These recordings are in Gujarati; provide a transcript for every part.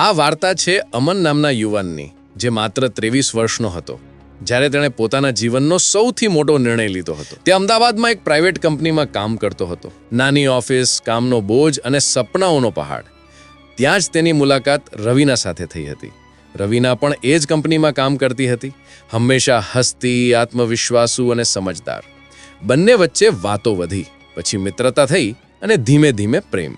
આ વાર્તા છે અમન નામના યુવાનની, જે માત્ર ત્રેવીસ વર્ષનો હતો. જ્યારે તેણે પોતાના જીવનનો સૌથી મોટો નિર્ણય લીધો હતો. તે અમદાવાદમાં એક પ્રાઇવેટ કંપનીમાં કામ કરતો હતો. નાની ઓફિસ, કામનો બોજ અને સપનાઓનો પહાડ. ત્યાં જ તેની મુલાકાત રવિના સાથે થઈ હતી. રવિના પણ એ જ કંપનીમાં કામ કરતી હતી. હંમેશા હસતી, આત્મવિશ્વાસુ અને સમજદાર. બંને વચ્ચે વાતો વધી, પછી મિત્રતા થઈ અને ધીમે ધીમે પ્રેમ.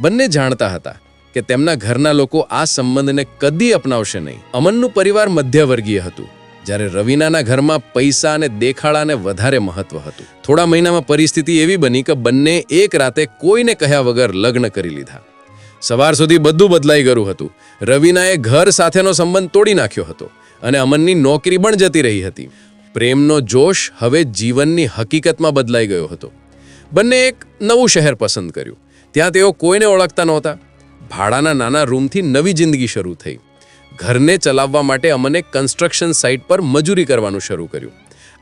બંને જાણતા હતા કે તેમના ઘરના લોકો આ સંબંધને કદી અપનાવશે નહીં. અમનનું પરિવાર મધ્યવર્ગીય હતું. જ્યારે રવિનાના ઘરમાં પૈસા અને દેખાડાને વધારે મહત્વ હતું. થોડા મહિનામાં પરિસ્થિતિ એવી બની કે બંને એક રાતે કોઈને કહ્યા વગર લગ્ન કરી લીધા. સવાર સુધી બધું બદલાઈ ગયું હતું. રવિનાએ ઘર સાથેનો સંબંધ તોડી નાખ્યો હતો અને અમનની નોકરી પણ જતી રહી હતી. પ્રેમનો જોશ હવે જીવનની હકીકતમાં બદલાઈ ગયો હતો. બંને એક નવું શહેર પસંદ કર્યું. ત્યાં તેઓ કોઈને ઓળખતા નહોતા. ભાડાના નાના રૂમથી નવી જિંદગી શરૂ થઈ. ઘરને ચલાવવા માટે અમને કન્સ્ટ્રક્શન સાઇટ પર મજૂરી કરવાનું શરૂ કર્યું.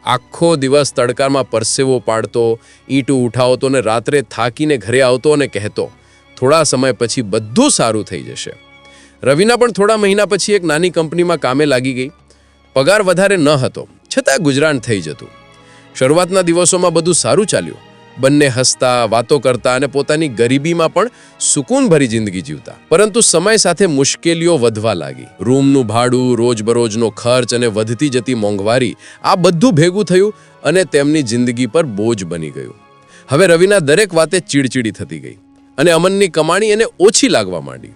આખો દિવસ તડકામાં પરસેવો પાડતો, ઈંટું ઉઠાવતો ને રાત્રે થાકીને ઘરે આવતો અને કહેતો, થોડા સમય પછી બધું સારું થઈ જશે. રવિના પણ થોડા મહિના પછી એક નાની કંપનીમાં કામે લાગી ગઈ. પગાર વધારે ન હતો, છતાં ગુજરાન થઈ જતું. શરૂઆતના દિવસોમાં બધું સારું ચાલ્યું. બંને હસતા, વાતો કરતા અને પોતાની ગરીબીમાં પણ સુકૂનભરી જિંદગી જીવતા. પરંતુ સમય સાથે મુશ્કેલીઓ વધવા લાગી. રૂમનું ભાડું, રોજબરોજનો ખર્ચ અને વધતી જતી મોંઘવારી, આ બધું ભેગું થયું અને તેમની જિંદગી પર બોજ બની ગયું. હવે રવિના દરેક વાતે ચીડચીડી થતી ગઈ અને અમનની કમાણી એને ઓછી લાગવા માંડી.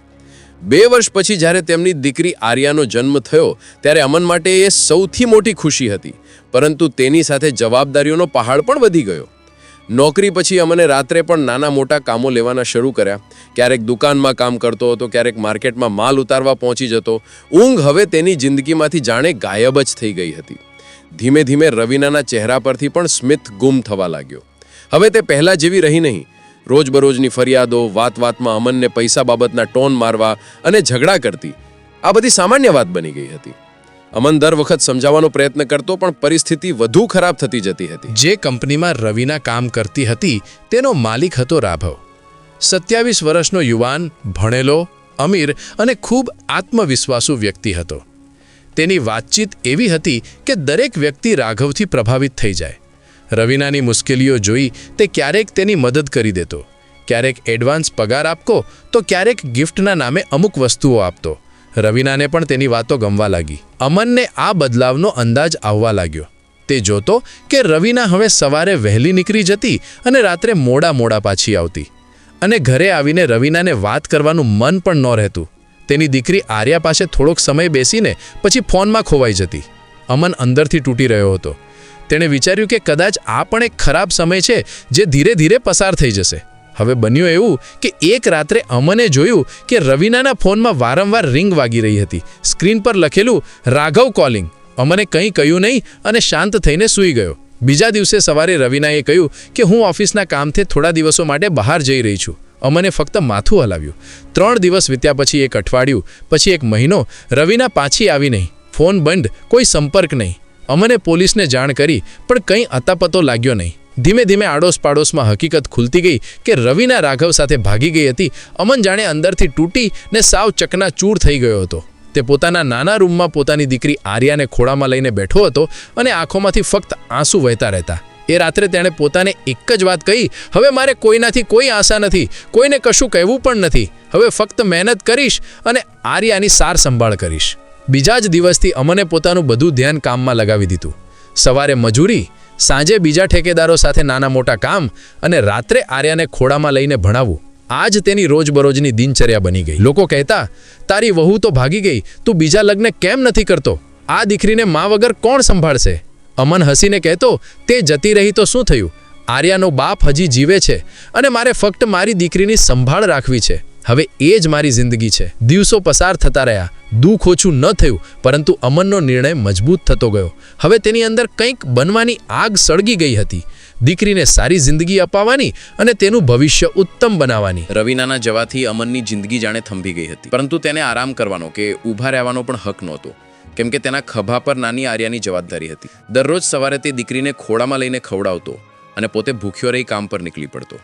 બે વર્ષ પછી જ્યારે તેમની દીકરી આર્યાનો જન્મ થયો, ત્યારે અમન માટે એ સૌથી મોટી ખુશી હતી. પરંતુ તેની સાથે જવાબદારીઓનો પહાડ પણ વધી ગયો. નોકરી પછી અમને રાત્રે પણ નાના મોટા કામો લેવાના શરૂ કર્યા. ક્યારેક દુકાનમાં કામ કરતો હતો, ક્યારેક માર્કેટમાં માલ ઉતારવા પહોંચી જતો. ઊંઘ હવે તેની જિંદગીમાંથી જાણે ગાયબ જ થઈ ગઈ હતી. ધીમે ધીમે રવિનાના ચહેરા પરથી પણ સ્મિત ગુમ થવા લાગ્યો. હવે તે પહેલાં જેવી રહી નહીં. રોજબરોજની ફરિયાદો વાત વાતમાં અમનને પૈસા બાબતના ટોન મારવા અને ઝઘડા કરતી. આ બધી સામાન્ય વાત બની ગઈ હતી. અમન દર વખત સમજાવવાનો પ્રયત્ન કરતો, પણ પરિસ્થિતિ વધુ ખરાબ થતી જતી હતી. જે કંપનીમાં રવિના કામ કરતી હતી, તેનો માલિક હતો રાઘવ. સત્યાવીસ વર્ષનો યુવાન, ભણેલો, અમીર અને ખૂબ આત્મવિશ્વાસુ વ્યક્તિ હતો. તેની વાતચીત એવી હતી કે દરેક વ્યક્તિ રાઘવથી પ્રભાવિત થઈ જાય. રવિનાની મુશ્કેલીઓ જોઈ તે ક્યારેક તેની મદદ કરી દેતો. ક્યારેક એડવાન્સ પગાર આપતો તો ક્યારેક ગિફ્ટના નામે અમુક વસ્તુઓ આપતો. રવિનાને પણ તેની વાતો ગમવા લાગી. અમનને આ બદલાવનો અંદાજ આવવા લાગ્યો. તે જોતો કે રવિના હવે સવારે વહેલી નીકળી જતી અને રાત્રે મોડા મોડા પાછી આવતી. અને ઘરે આવીને રવિનાને વાત કરવાનું મન પણ ન રહેતું. તેની દીકરી આર્યા પાસે થોડોક સમય બેસીને પછી ફોનમાં ખોવાઈ જતી. અમન અંદરથી તૂટી રહ્યો હતો. તેણે વિચાર્યું કે કદાચ આ પણ એક ખરાબ સમય છે જે ધીરે ધીરે પસાર થઈ જશે. હવે બન્યું એવું કે એક રાત્રે અમને જોયું કે રવિનાના ફોનમાં વારંવાર રિંગ વાગી રહી હતી. સ્ક્રીન પર લખેલું, રાઘવ કોલિંગ અમને કંઈ કહ્યું નહીં અને શાંત થઈને સૂઈ ગયો. બીજા દિવસે સવારે રવિનાએ કહ્યું કે હું ઓફિસના કામથી થોડા દિવસો માટે બહાર જઈ રહી છું. અમને ફક્ત માથું હલાવ્યું. ત્રણ દિવસ વીત્યા પછી એક અઠવાડિયું, પછી એક મહિનો, રવિના પાછી આવી નહીં. ફોન બંધ, કોઈ સંપર્ક નહીં. અમને પોલીસને જાણ કરી, પણ કંઈ અતાપતો લાગ્યો નહીં. ધીમે ધીમે આડોશ પાડોશમાં હકીકત ખુલતી ગઈ કે રવિના રાઘવ સાથે ભાગી ગઈ હતી. અમન જાણે અંદરથી તૂટી ને સાવ ચકના ચૂર થઈ ગયો હતો. તે પોતાના નાના રૂમમાં પોતાની દીકરી આર્યાને ખોળામાં લઈને બેઠો હતો અને આંખોમાંથી ફક્ત આંસુ વહેતા રહેતા. એ રાત્રે તેણે પોતાને એક જ વાત કહી, હવે મારે કોઈનાથી કોઈ આશા નથી, કોઈને કશું કહેવું પણ નથી. હવે ફક્ત મહેનત કરીશ અને આર્યાની સાર સંભાળ કરીશ. બીજા જ દિવસથી અમને પોતાનું બધું ધ્યાન કામમાં લગાવી દીધું. સવારે મજૂરી સાંજે બીજા ઠેકેદારો સાથે નાના મોટા કામ અને રાત્રે આર્યાને ખોળામાં લઈને ભણાવવું. આ જ તેની રોજબરોજની દિનચર્યા બની ગઈ. લોકો કહેતા, તારી વહુ તો ભાગી ગઈ. તું બીજા લગ્ન કેમ નથી કરતો? આ દીકરીને મા વગર કોણ સંભાળશે? અમન હસીને કહેતો, તે જતી રહી તો શું થયું? આર્યાનો બાપ હજી જીવે છે અને મારે ફક્ત મારી દીકરીની સંભાળ રાખવી છે. હવે એ જ મારી જિંદગી છે. દિવસો પસાર થતા રહ્યા. દુઃખ ઓછું ન થયું, પરંતુ અમનનો નિર્ણય મજબૂત થતો ગયો. હવે તેની અંદર કંઈક બનવાની આગ સળગી ગઈ હતી. દીકરીને સારી જિંદગી અપાવવાની અને તેનું ભવિષ્ય ઉત્તમ બનાવવાની. રવિનાના જવાથી અમનની જિંદગી જાણે થંભી ગઈ હતી. પરંતુ તેને આરામ કરવાનો કે ઊભા રહેવાનો પણ હક નહોતો. કેમ કે તેના ખભા પર નાની આર્યાની જવાબદારી હતી. દરરોજ સવારે તે દીકરીને ખોળામાં લઈને ખવડાવતો અને પોતે ભૂખ્યો રહી કામ પર નીકળી પડતો.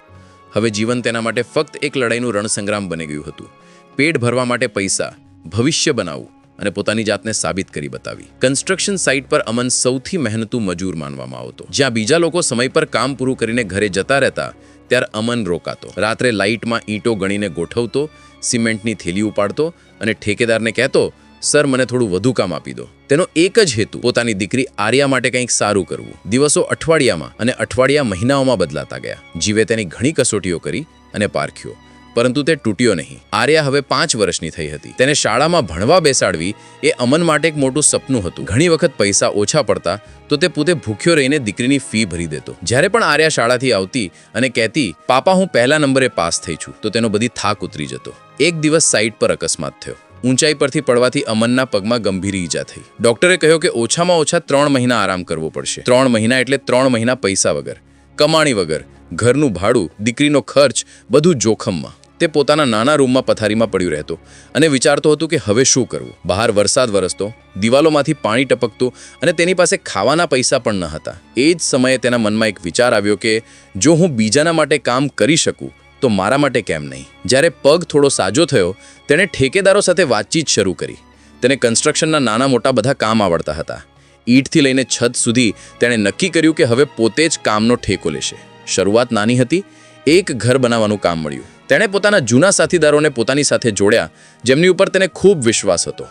હવે જીવન તેના માટે ફક્ત એક લડાઈનું રણસંગ્રામ બની ગયું હતું. પેટ ભરવા માટે પૈસા, ભવિષ્ય બનાવવું અને પોતાની જાતને સાબિત કરી બતાવી. કન્સ્ટ્રક્શન સાઇટ પર અમન સૌથી મહેનતુ મજૂર માનવામાં આવતો. જ્યાં બીજા લોકો સમય પર કામ પૂરું કરીને ઘરે જતા રહેતા, ત્યારે અમન રોકાતો. રાત્રે લાઇટમાં ઈંટો ગણીને ગોઠવતો, સિમેન્ટની થેલી ઉપાડતો અને ઠેકેદારને કહેતો સર, મને થોડું વધુ કામ આપી દો. તેનો એક જ હેતુ, પોતાની દીકરી આર્યા માટે કંઈક સારું કરવું. દિવસો અઠવાડિયામાં અને અઠવાડિયા મહિનાઓમાં બદલાતા ગયા. જીવે તેની ઘણી કસોટીઓ કરી અને પારખ્યો. પરંતુ તે તૂટ્યો નહીં. આર્યા હવે પાંચ વર્ષની થઈ હતી. તેને શાળામાં ભણવા બેસાડવી એ અમન માટે એક મોટું સપનું હતું. ઘણી વખત પૈસા ઓછા પડતા તો તે પોતે ભૂખ્યો રહીને દીકરીની ફી ભરી દેતો. જ્યારે પણ આર્યા શાળાથી આવતી અને કહેતી, પાપા, હું પહેલા નંબરે પાસ થઈ છું. તો તેનો બધી થાક ઉતરી જતો. એક દિવસ સાઇટ પર અકસ્માત થયો. ઊંચાઈ પરથી પડવાથી અમનના પગમાં ગંભીર ઈજા થઈ. ડોક્ટરે કહ્યું કે ઓછામાં ઓછા ત્રણ મહિના આરામ કરવો પડશે. ત્રણ મહિના એટલે ત્રણ મહિના પૈસા વગર, કમાણી વગર, ઘરનું ભાડું, દીકરીનો ખર્ચ, બધું જોખમમાં. તે પોતાના નાના રૂમમાં પથારીમાં પડ્યું રહેતો અને વિચારતો હતો કે હવે શું કરવું? બહાર વરસાદ વરસતો, દિવાલોમાંથી પાણી ટપકતું અને તેની પાસે ખાવાના પૈસા પણ ન હતા. એ જ સમયે તેના મનમાં એક વિચાર આવ્યો કે જો હું બીજાના માટે કામ કરી શકું તો મારા માટે કેમ નહીં? જ્યારે પગ થોડો સાજો થયો, તેણે ઠેકેદારો સાથે વાતચીત શરૂ કરી. તેને કન્સ્ટ્રક્શનના નાના મોટા બધા કામ આવડતા હતા. ઈંટથી લઈને છત સુધી તેણે નક્કી કર્યું કે હવે પોતે જ કામનો ઠેકો લેશે. શરૂઆત નાની હતી. એક ઘર બનાવવાનું કામ મળ્યું. તેણે પોતાના જૂના સાથીદારોને પોતાની સાથે જોડ્યા, જેમની ઉપર તેને ખૂબ વિશ્વાસ હતો.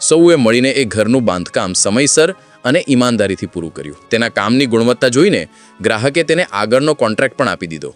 સૌએ મળીને એ ઘરનું બાંધકામ સમયસર અને ઈમાનદારીથી પૂરું કર્યું. તેના કામની ગુણવત્તા જોઈને ગ્રાહકે તેને આગળનો કોન્ટ્રાક્ટ પણ આપી દીધો.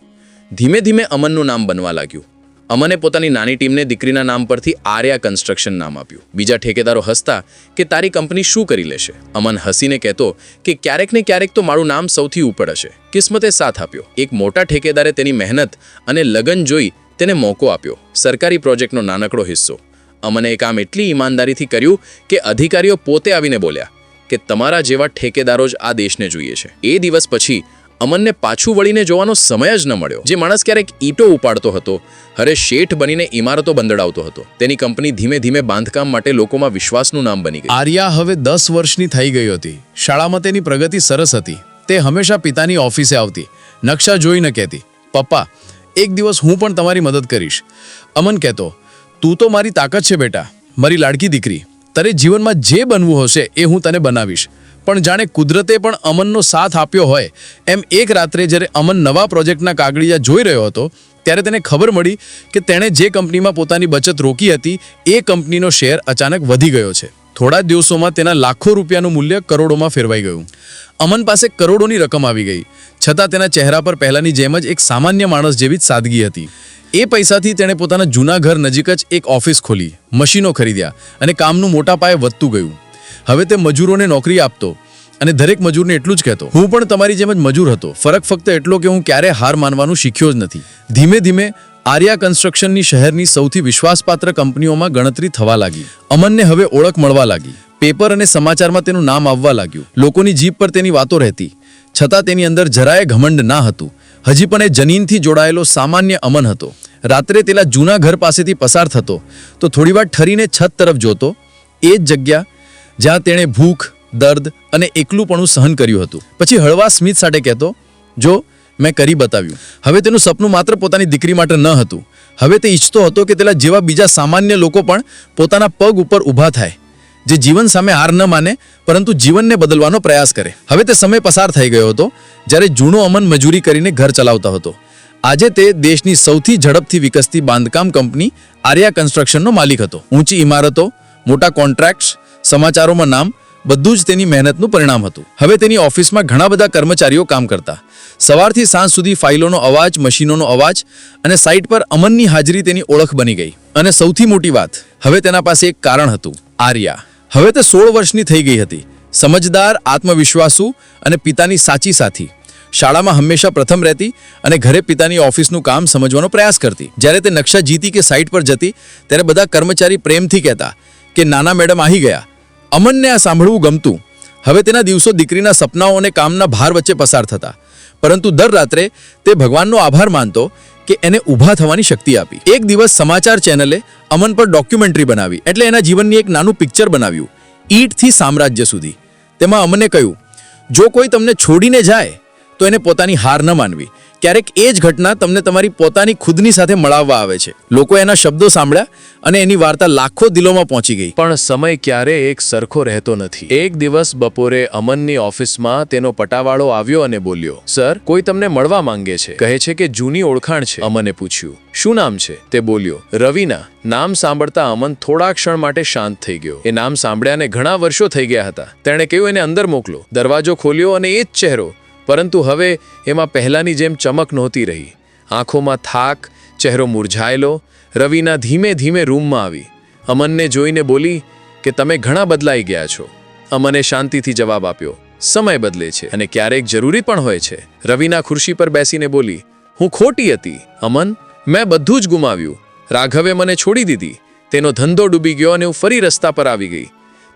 ધીમે ધીમે અમનનું નામ બનવા લાગ્યું. અમને પોતાની નાની ટીમને દીકરીના નામ પરથી આર્યા કન્સ્ટ્રક્શન નામ આપ્યું. બીજા ઠેકેદારો હસતા કે તારી કંપની શું કરી લેશે? અમન હસીને કહેતો કે ક્યારેક ને ક્યારેક તો મારું નામ સૌથી ઉપર હશે. કિસ્મતે સાથ આપ્યો. એક મોટા ઠેકેદારે તેની મહેનત અને લગન જોઈ તેને મોકો આપ્યો. સરકારી પ્રોજેક્ટનો નાનકડો હિસ્સો. અમને એ કામ એટલી ઈમાનદારીથી કર્યું કે અધિકારીઓ પોતે આવીને બોલ્યા કે તમારા જેવા ઠેકેદારો જ આ દેશને જોઈએ છે. એ દિવસ પછી અમનને પાછું વળીને જોવાનો સમય જ ન મળ્યો. જે માણસ ક્યારેક ઈંટો ઉપાડતો હતો, હરે શેઠ બનીને ઇમારતો બંદડાવતો હતો. તેની કંપની ધીમે ધીમે બાંધકામ માટે લોકોમાં વિશ્વાસનું નામ બની ગઈ આર્યા હવે દસ વર્ષની થઈ ગઈ હતી. શાળામાં તેની પ્રગતિ સરસ હતી. તે હંમેશા પિતાની ઓફિસે આવતી. નકશા જોઈને કહેતી. પપ્પા, એક દિવસ હું પણ તમારી મદદ કરીશ. અમન કહેતો, તું તો મારી તાકાત છે બેટા. મારી લાડકી દીકરી. તારે જીવનમાં જે બનવું હશે એ હું તને બનાવીશ. પણ જાણે કુદરતે પણ અમનનો સાથ આપ્યો હોય. એમ એક રાત્રે જ્યારે અમન નવા પ્રોજેક્ટના કાગળિયા જોઈ રહ્યો હતો, ત્યારે તેને ખબર મળી કે તેણે જે કંપનીમાં પોતાની બચત રોકી હતી, એ કંપનીનો શેર અચાનક વધી ગયો છે. થોડા જ દિવસોમાં તેના લાખો રૂપિયાનું મૂલ્ય કરોડોમાં ફેરવાઈ ગયું. અમન પાસે કરોડોની રકમ આવી ગઈ, છતાં તેના ચહેરા પર પહેલાની જેમ જ એક સામાન્ય માણસ જેવી જ સાદગી હતી. એ પૈસાથી તેણે પોતાના જૂના ઘર નજીક જ એક ઓફિસ ખોલી, મશીનો ખરીદ્યા અને કામનું મોટા પાયે વધતું ગયું. હવે તે મજૂરોને નોકરી આપતો અને દરેક મજૂરને એટલું જ કહેતો, હું પણ તમારી જેમ જ મજૂર હતો. ફરક ફક્ત એટલો કે હું ક્યારે હાર માનવાનું શીખ્યો જ નથી. ધીમે ધીમે આર્યા કન્સ્ટ્રક્શનની શહેરની સૌથી વિશ્વાસપાત્ર કંપનીઓમાં ગણતરી થવા લાગી. અમનને હવે ઓળખ મળવા લાગી. પેપર અને સમાચારમાં તેનું નામ આવવા લાગ્યું. લોકોની જીભ પર તેની વાતો રહેતી. છતાં તેની અંદર જરાય ઘમંડ ના હતું. હજી પણ એ જનીનથી જોડાયેલો સામાન્ય અમન હતો. રાત્રે તેલા જૂના ઘર પાસેથી પસાર થતો. તો થોડીવાર ઠરીને છત તરફ જોતો. એ જ જગ્યા જ્યાં તેણે ભૂખ, દર્દ અને એકલુંપણું સહન કર્યું હતું. પછી હળવા સ્મિત સાથે કહેતો, જો, મેં કરી બતાવ્યું. હવે તેનું સપનું માત્ર પોતાની દીકરી માટે ન હતું. હવે તે ઈચ્છતો હતો કે તેના જેવા બીજા સામાન્ય લોકો પણ પોતાના પગ ઉપર ઊભા થાય, જે જીવન સામે હાર ન માને, પરંતુ જીવનને બદલવાનો પ્રયાસ કરે. હવે તે સમય પસાર થઈ ગયો હતો, જ્યારે જૂનો અમન મજૂરી કરીને ઘર ચલાવતો હતો. આજે તે દેશની સૌથી ઝડપથી વિકસતી બાંધકામ કંપની આર્યા કન્સ્ટ્રક્શનનો માલિક હતો. ઊંચી ઇમારતો, મોટા કોન્ટ્રાક્ટ્સ સમાચારોમાં નામ, બધું જ તેની મહેનતનું પરિણામ હતું. હવે તેની ઓફિસમાં ઘણા બધા કર્મચારીઓ કામ કરતા. સવારથી સાંજ સુધી ફાઇલોનો અવાજ, મશીનોનો અવાજ અને સાઇટ પર અમનની હાજરી તેની ઓળખ બની ગઈ. અને સૌથી મોટી વાત, હવે તેના પાસે એક કારણ હતું, આર્યા. હવે તે સોળ વર્ષની થઈ ગઈ હતી. સમજદાર, આત્મવિશ્વાસુ અને પિતાની સાચી સાથી. શાળામાં હંમેશા પ્રથમ રહેતી અને ઘરે પિતાની ઓફિસનું કામ સમજવાનો પ્રયાસ કરતી. જ્યારે તે નકશા જીતી કે સાઇટ પર જતી, ત્યારે બધા કર્મચારી પ્રેમથી કહેતા કે, નાના મેડમ આવી ગયા. અમનને આ સાંભળવું ગમતું. હવે તેના દિવસો દીકરીના સપનાઓ અને કામના ભાર વચ્ચે પસાર થતા. પરંતુ દર રાત્રે તે ભગવાનનો આભાર માનતો કે એને ઊભા થવાની શક્તિ આપી. એક દિવસ સમાચાર ચેનલે અમન પર ડોક્યુમેન્ટરી બનાવી એટલે એના જીવનની એક નાનું પિક્ચર બનાવ્યું. ઈટથી સામ્રાજ્ય સુધી. તેમાં અમને કહ્યું, જો કોઈ તમને છોડીને જાય, તો એને પોતાની હાર ન માનવી. ક્યારેક એ જ ઘટના તમને તમારી પોતાની ખુદની સાથે મળાવવા આવે છે. લોકો એના શબ્દો સાંભળ્યા અને એની વાર્તા લાખો દિલોમાં પહોંચી ગઈ. પણ સમય ક્યારે એક સરખો રહેતો નથી. એક દિવસ બપોરે અમનની ઓફિસમાં તેનો પટાવાળો આવ્યો અને બોલ્યો, સર, કોઈ તમને મળવા માંગે છે? કહે છે કે જૂની ઓળખાણ છે. અમને પૂછ્યું, શું નામ છે? તે બોલ્યો, રવિના. નામ સાંભળતા અમન થોડા ક્ષણ માટે શાંત થઈ ગયો. એ નામ સાંભળ્યાને ઘણા વર્ષો થઈ ગયા હતા. તેણે કહ્યું, એને અંદર મોકલો. દરવાજો ખોલ્યો અને એ જ ચહેરો પરંતુ હવે એમાં પહેલાંની જેમ ચમક નહોતી રહી. આંખોમાં થાક, ચહેરો મુરઝાયેલો. રવિના ધીમે ધીમે રૂમમાં આવી. અમનને જોઈને બોલી કે તમે ઘણા બદલાઈ ગયા છો. અમને શાંતિથી જવાબ આપ્યો, સમય બદલે છે અને ક્યારેક જરૂરી પણ હોય છે. રવિના ખુરશી પર બેસીને બોલી, હું ખોટી હતી, અમન. મેં બધું જ ગુમાવ્યું. રાઘવે મને છોડી દીધી. તેનો ધંધો ડૂબી ગયો અને હું ફરી રસ્તા પર આવી ગઈ.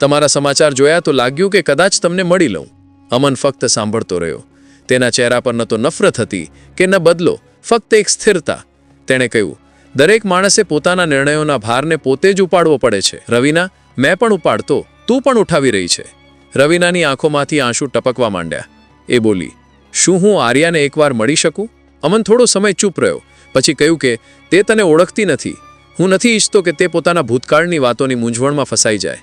તમારા સમાચાર જોયા તો લાગ્યું કે કદાચ તમને મળી લઉં. અમન ફક્ત સાંભળતો રહ્યો. તેના ચહેરા પર ન તો નફરત હતી કે ન બદલો, ફક્ત એક સ્થિરતા. તેણે કહ્યું, દરેક માણસે પોતાના નિર્ણયોના ભારને પોતે જ ઉપાડવો પડે છે. રવિના, મેં પણ ઉપાડતો, તું પણ ઉઠાવી રહી છે. રવિનાની આંખોમાંથી આંસુ ટપકવા માંડ્યા. એ બોલી, શું હું આર્યાને એકવાર મળી શકું? અમન થોડો સમય ચૂપ રહ્યો. પછી કહ્યું કે, તે તને ઓળખતી નથી. હું નથી ઈચ્છતો કે તે પોતાના ભૂતકાળની વાતોની મૂંઝવણમાં ફસાઈ જાય.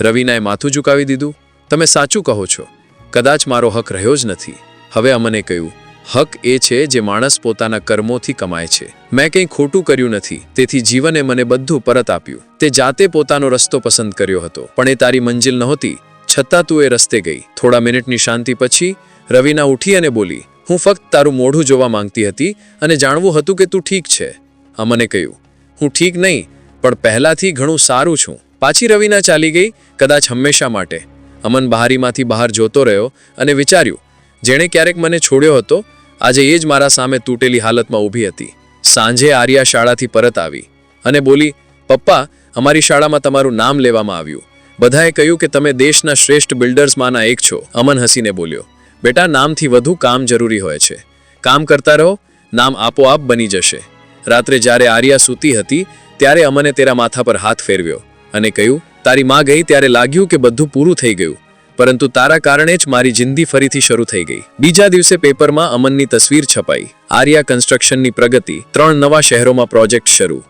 રવિનાએ માથું ઝુકાવી દીધું. તમે સાચું કહો છો. કદાચ મારો હક રહ્યો જ નથી. હવે અમને કહ્યું, હક એ છે જે માણસ પોતાના કર્મોથી કમાય છે. મેં કંઈ ખોટું કર્યું નથી, તેથી જીવને મને બધું પરત આપ્યું. તે જાતે પોતાનો રસ્તો પસંદ કર્યો હતો, પણ એ તારી મંજિલ નહોતી, છતાં તું એ રસ્તે ગઈ. થોડા મિનિટની શાંતિ પછી, રવિના ઉઠી અને બોલી, હું ફક્ત તારું મોઢું જોવા માંગતી હતી અને જાણવું હતું કે તું ઠીક છે. અમને કહ્યું, હું ઠીક નહીં, પણ પહેલાંથી ઘણું સારું છું. પાછી રવિના ચાલી ગઈ, કદાચ હંમેશા માટે. અમન બહારીમાંથી બહાર જોતો રહ્યો અને વિચાર્યું જેણે ક્યારેક મને છોડ્યો હતો, આજે એ જ મારા સામે તૂટેલી હાલતમાં ઊભી હતી. સાંજે આર્યા શાળાથી પરત આવી અને બોલી, પપ્પા, અમારી શાળામાં તમારું નામ લેવામાં આવ્યું. બધાએ કહ્યું કે તમે દેશના શ્રેષ્ઠ બિલ્ડર્સમાંના એક છો. અમન હસીને બોલ્યો, બેટા, નામથી વધુ કામ જરૂરી હોય છે. કામ કરતા રહો, નામ આપોઆપ બની જશે. રાત્રે જ્યારે આર્યા સૂતી હતી, ત્યારે અમને તેરા માથા પર હાથ ફેરવ્યો અને કહ્યું, તારી માં ગઈ ત્યારે લાગ્યું કે બધું પૂરું થઈ ગયું. પરંતુ તારા કારણે જ મારી જિંદગી ફરીથી શરૂ થઈ ગઈ. બીજા દિવસે પેપરમાં અમનની તસવીર છપાઈ. આર્યા કન્સ્ટ્રક્શનની પ્રગતિ, ત્રણ નવા શહેરોમાં પ્રોજેક્ટ શરૂ.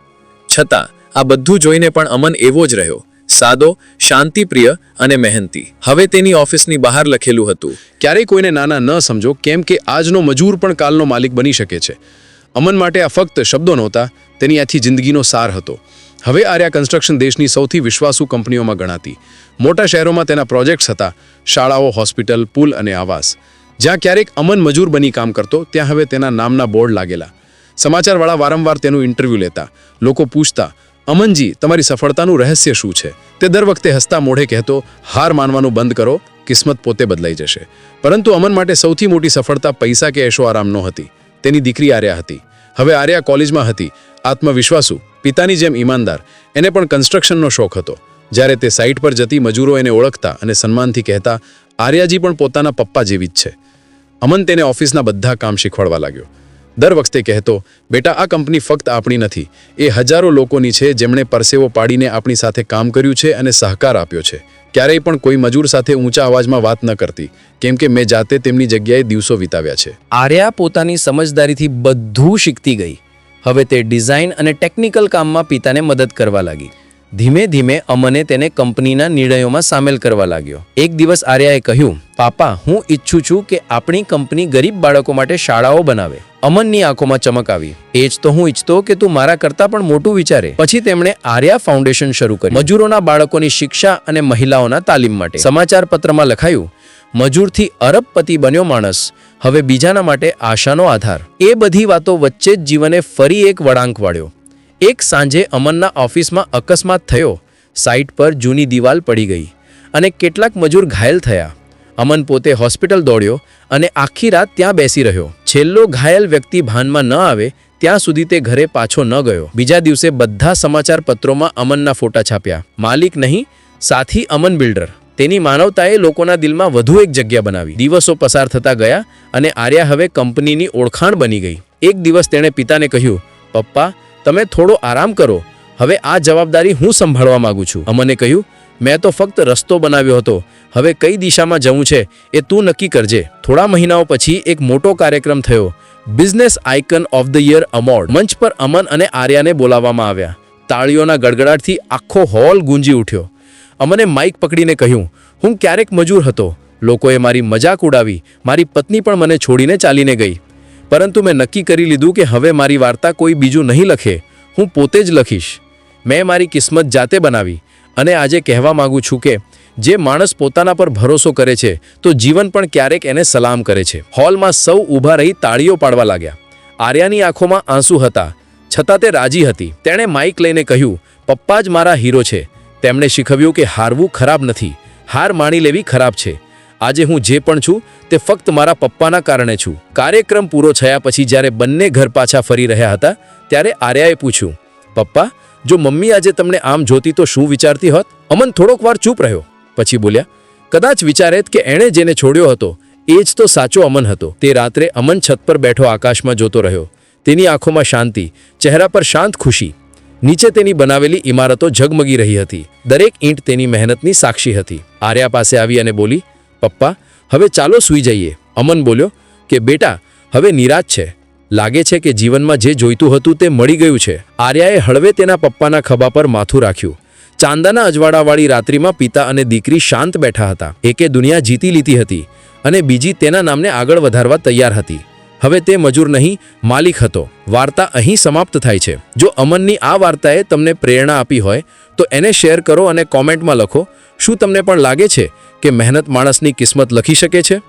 છતાં, આ બધું જોઈને પણ અમન એવો જ રહ્યો. સાદો, શાંતિપ્રિય અને મહેનતી. હવે તેની ઓફિસની બહાર લખેલું હતું, ક્યારેય કોઈને નાના ન સમજો કેમ કે આજનો મજૂર પણ કાલનો માલિક બની શકે છે. અમન માટે આ ફક્ત શબ્દો નહોતા, તેની આખી જિંદગીનો સાર હતો. હવે આર્યા કન્સ્ટ્રક્શન દેશની સૌથી વિશ્વાસુ કંપનીઓમાં ગણાતી. મોટા શહેરોમાં તેના પ્રોજેક્ટ્સ હતા, શાળાઓ, હોસ્પિટલ, પુલ અને આવાસ. જ્યાં ક્યારેક અમન મજૂર બની કામ કરતો, ત્યાં હવે તેના નામના બોર્ડ લાગેલા. સમાચારવાળા વારંવાર તેનું ઇન્ટરવ્યૂ લેતા. લોકો પૂછતા, અમનજી, તમારી સફળતાનું રહસ્ય શું છે? તે દર વખતે હસતા મોઢે કહેતો, હાર માનવાનું બંધ કરો, કિસ્મત પોતે બદલાઈ જશે. પરંતુ અમન માટે સૌથી મોટી સફળતા પૈસા કે એશો આરામ ન હતી તેની દીકરી આર્યા હતી. હવે આર્યા કોલેજમાં હતી આત્મવિશ્વાસુ, પિતાની જેમ ઈમાનદાર. એને પણ કન્સ્ટ્રક્શનનો શોખ હતો. જ્યારે તે સાઇટ પર જતી મજૂરો એને ઓળખતા અને સન્માનથી કહેતા, આર્યાજી પણ પોતાના પપ્પા જેવી જ છે. અમન તેને ઓફિસના બધા કામ શીખવાડવા લાગ્યો. દર વખતે કહેતો, બેટા, આ કંપની ફક્ત આપણી નથી. એ હજારો લોકોની છે જેમણે પરસેવો પાડીને આપણી સાથે કામ કર્યું છે અને સહકાર આપ્યો છે. ક્યારેય પણ કોઈ મજૂર સાથે ઊંચા અવાજમાં વાત ન કરતી. કેમ કે મેં જાતે તેમની જગ્યાએ દિવસો વિતાવ્યા છે. આર્યા પોતાની સમજદારીથી બધું શીખતી ગઈ. હવે તે ડિઝાઇન અને ટેકનિકલ કામમાં પિતાને મદદ કરવા લાગી. ધીમે ધીમે અમને તેને કંપનીના નિર્ણયોમાં સામેલ કરવા લાગ્યો. એક દિવસ આર્યાએ કહ્યું, પાપા, હું ઈચ્છું છું કે આપણી કંપની ગરીબ બાળકો માટે શાળાઓ બનાવે. અમનની આંખોમાં ચમક આવી. એ જ તો હું ઈચ્છતો કે તું મારા કરતાં પણ મોટું વિચારે. પછી તેમણે આર્યા ફાઉન્ડેશન શરૂ કર્યું. મજૂરોના બાળકોની શિક્ષા અને મહિલાઓના તાલીમ માટે. સમાચાર પત્રમાં લખાયું, મજૂરથી અરબપતિ બન્યો માણસ. હવે બીજાના માટે આશાનો આધાર. એ બધી વાતો વચ્ચે જ જીવને ફરી એક વળાંક વાળ્યો. એક સાંજે અમનના ઓફિસમાં અકસ્માત થયો. સાઇટ પર જૂની દિવાલ પડી ગઈ અને કેટલાક મજૂર ઘાયલ થયા. અમન પોતે હોસ્પિટલ દોડ્યો અને આખી રાત ત્યાં બેસી રહ્યો. છેલ્લો ઘાયલ વ્યક્તિ ભાનમાં ન આવે ત્યાં સુધી તે ઘરે પાછો ન ગયો. બીજા દિવસે બધા સમાચાર પત્રોમાં અમનના ફોટા છાપ્યા. માલિક નહીં, સાથી અમન બિલ્ડર. તેની માનવતાએ લોકોના દિલમાં વધુ એક જગ્યા બનાવી. દિવસો પસાર થતા ગયા અને આર્યા હવે કંપનીની ઓળખાણ બની ગઈ. એક દિવસ તેણે પિતાને કહ્યું, પપ્પા, તમે થોડો આરામ કરો. હવે આ જવાબદારી હું સંભાળવા માંગુ છું. અમને કહ્યું, મેં તો ફક્ત રસ્તો બનાવ્યો હતો. હવે કઈ દિશામાં જવું છે એ તું નક્કી કરજે. થોડા મહિનાઓ પછી એક મોટો કાર્યક્રમ થયો, business icon of the year અમોડ મંચ પર અમન અને આર્યાને બોલાવવામાં આવ્યા. તાળીઓના ગડગડાટથી આખો હોલ ગુંજી ઉઠ્યો. અમને માઇક પકડીને કહ્યું, હું ક્યારેક મજૂર હતો. લોકોએ મારી મજાક ઉડાવી, મારી પત્ની પણ મને છોડીને ચાલીને ગઈ. પરંતુ મેં નક્કી કરી લીધું કે હવે મારી વાર્તા કોઈ બીજું નહીં લખે. હું પોતે જ લખીશ. મેં મારી કિસ્મત જાતે બનાવી અને આજે કહેવા માગું છું કે, જે માણસ પોતાના પર ભરોસો કરે છે, તો જીવન પણ ક્યારેક એને સલામ કરે છે. હોલમાં સૌ ઊભા રહી તાળીઓ પાડવા લાગ્યા. આર્યાની આંખોમાં આંસુ હતા. છતાં તે રાજી હતી. તેણે માઇક લઈને કહ્યું, પપ્પા જ મારા હીરો છે. તેમણે શીખવ્યું કે હારવું ખરાબ નથી. હાર માણી લેવી ખરાબ છે. આજે હું જે પણ છું, તે ફક્ત મારા પપ્પાના કારણે છું. કાર્યક્રમ પૂરો થયા પછી જ્યારે બંને ઘર પાછા ફરી રહ્યા હતા, ત્યારે આર્યાએ પૂછ્યું, પપ્પા, જો મમ્મી આજે તમને આમ જોતી તો શું વિચારતી હોત? અમન થોડોક વાર ચૂપ રહ્યો. પછી બોલ્યા, કદાચ વિચારેત કે એણે જેને છોડ્યો હતો, એ જ તો સાચો અમન હતો. તે રાત્રે અમન છત પર બેઠો આકાશમાં જોતો રહ્યો. તેની આંખોમાં શાંતિ, ચહેરા પર શાંત ખુશી. નીચે તેની બનાવેલી ઇમારતો ઝગમગી રહી હતી. દરેક ઈંટ તેની મહેનતની સાક્ષી હતી. આર્યા પાસે આવી અને બોલી, પપ્પા, હવે ચાલો સૂઈ જઈએ. અમન બોલ્યો, કે બેટા, હવે નિરાશ છે. લાગે છે કે જીવનમાં જે જોઈતું હતું તે મળી ગયું છે. આર્યાએ હળવે તેના પપ્પાના ખભા પર માથું રાખ્યું. ચાંદાના અજવાળાવાળી રાત્રિમાં પિતા અને દીકરી શાંત બેઠા હતા. એકે દુનિયા જીતી લીધી હતી અને બીજી તેના નામને આગળ વધારવા તૈયાર હતી. હવે તે મજૂર નહીં, માલિક હતો. વાર્તા અહીં સમાપ્ત થાય છે. જો અમનની આ વાર્તાએ તમને પ્રેરણા આપી હોય, તો એને શેર કરો અને કોમેન્ટમાં લખો, શું તમને પણ લાગે છે કે મહેનત માણસની કિસ્મત લખી શકે છે?